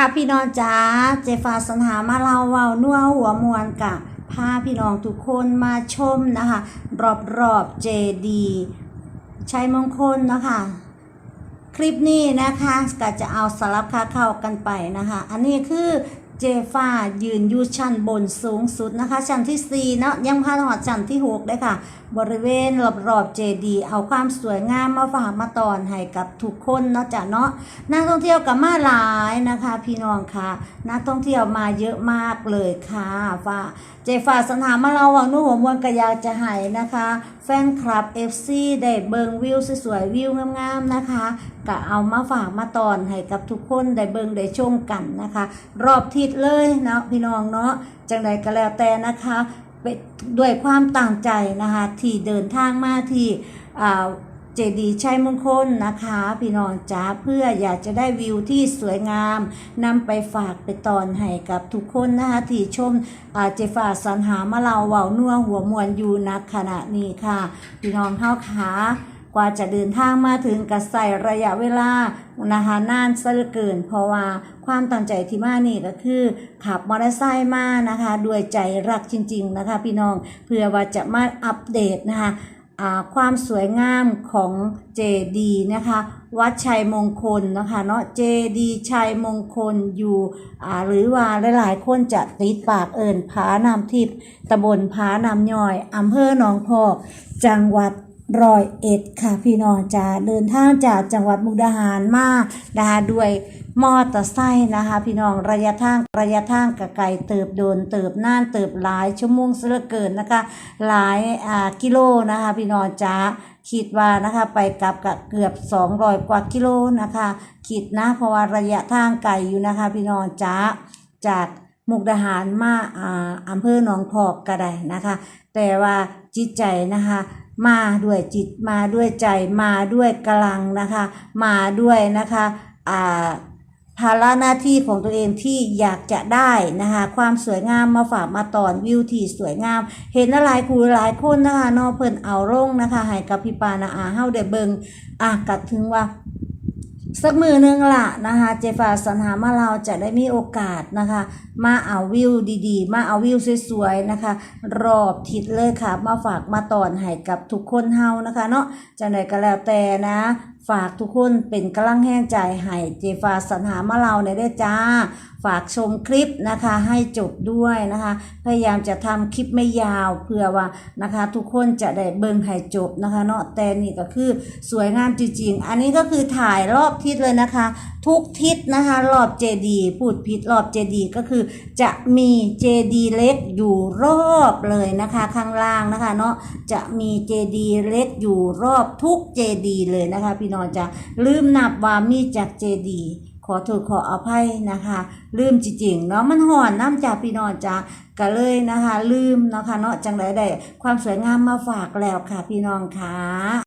ค่ะพี่น้องจ้าเจฟ้าสัญหามาเล่าเว้านัวหัวมวนกะพาพี่น้องทุกคนมาชมนะคะ รอบรอบเจดีชัยมงคลนะคะคลิปนี้นะคะก็จะเอาสลับค่าเข้ากันไปนะคะ อันนี้คือ เจฟ้ายืนอยู่ชั้นบนสูงสุดนะคะ ชั้นที่4เนาะยังพาหอดชั้นที่6ได้ค่ะ บริเวณรอบๆเจดีเอาความสวยงามมาฝากมาตอนให้กับทุกคนเนาะจ้ะเนาะนักท่องเที่ยวกับมาหลายนะคะ พี่น้องค่ะนักท่องเที่ยวมาเยอะมากเลยค่ะฟ้าเจฟ้าสนามมาเราหวังนุ่หัวมวลกระยาจะให้นะคะ ฟนคลับ FC ได้เบิงวิวสวยๆวิวงามๆนะคะก็เอามาฝากมาตอนให้กับทุกคนได้เบิงได้ชมกันนะคะ รอบทิศเลยเนาะพี่น้องเนาะจังใดก็แล้วแต่นะคะด้วยความต่างใจนะคะที่เดินทางมาที่อ่า เจดีย์ชัยมงคลนะคะ พี่น้องจ้าเพื่ออยากจะได้วิวที่สวยงามนำไปฝากไปตอนให้กับทุกคนนะคะที่ชมเจฟ้าสรรหามาเราเว้านัวหัวมวนอยู่ณขณะนี้ค่ะ พี่น้องเฮาขากว่าจะเดินทางมาถึงกับใส่ระยะเวลานะคะนานซะเหลือเกิน เพราะว่าความตั้งใจที่มานี่ก็คือ ขับมอเตอร์ไซค์มานะคะด้วยใจรักจริง ๆ นะคะ พี่น้องเพื่อว่าจะมาอัปเดตนะคะ ความสวยงามของเจดีนะคะ วัดชัยมงคลนะคะเนาะเจดีชัยมงคลอยู่อ่าหรือว่าหลายๆคนจะติดปากเอิญผานามทิพย์ตำบลผานามย่อยอำเภอหนองพอกจังหวัด ร้อยเอ็ดค่ะพี่น้องจะเดินทางจากจังหวัดมุกดาหารมานะคะด้วยมอเตอร์ไซค์นะคะ พี่น้องระยะทางระยะทางกไกลเติบโดนเติบน่านเติบหลายชั่วโมงเสือเกินนะคะ หลายอ่ากิโลนะคะ พี่น้องจ้าคิดว่านะคะไปกลับกับเกือบ 200 กว่ากิโลนะคะคิดนะเพราะว่าระยะทางไกลอยู่นะคะ พี่น้องจ้าจากมุกดาหารมาอ่าอำเภอหนองพอกก็ได้นะคะ แต่ว่าจิตใจนะคะ มาด้วยจิตมาด้วยใจมาด้วยกำลังนะคะ มาด้วยนะคะอ่าภาระหน้าที่ของตัวเองที่อยากจะได้นะคะความสวยงามมาฝากมาตอนวิวที่สวยงาม เห็นหลายครูหลายคนนะคะนอเพิ่นเอาร่งนะคะให้กับพี่ปานาอาเฮาได้เบิงอะกัดถึงว่า สักมือหนึงละนะคะเจฟ้าสัญหามาเราจะได้มีโอกาสนะคะ มาเอาวิวดีๆ มาเอาวิวสวยๆนะคะ รอบทิศเลยค่ะ มาฝากมาตอนให้กับทุกคนเฮานะคะ เนาะจะไหนก็แล้วแต่นะฝากทุกคนเป็นกำลังแห้งใจให้เจฟ้าสัญหามาเราในได้จ้า ฝากชมคลิปนะคะให้จบด้วยนะคะ พยายามจะทำคลิปไม่ยาวเพื่อว่านะคะ ทุกคนจะได้เบิ่งให้จบนะคะเนาะแต่นี่ก็คือสวยงามจริงๆ อันนี้ก็คือถ่ายรอบทิศเลยนะคะ ทุกทิศนะคะรอบเจดีพูดผิดรอบเจดีก็คือ จะมีเจดีเล็กอยู่รอบเลยนะคะข้างล่างนะคะเนาะจะมีเจดีเล็กอยู่รอบทุกเจดีเลยนะคะพี่น้องจะลืมนับว่ามีจากเจดีขอโทษขออภัยนะคะ ลืมจริงๆเนาะมันห่อนน้ำจากพี่น้องจ้าก็เลยนะคะ ลืมเนาะคะเนาะจังไรได้ความสวยงามมาฝากแล้วค่ะพี่น้องค่ะ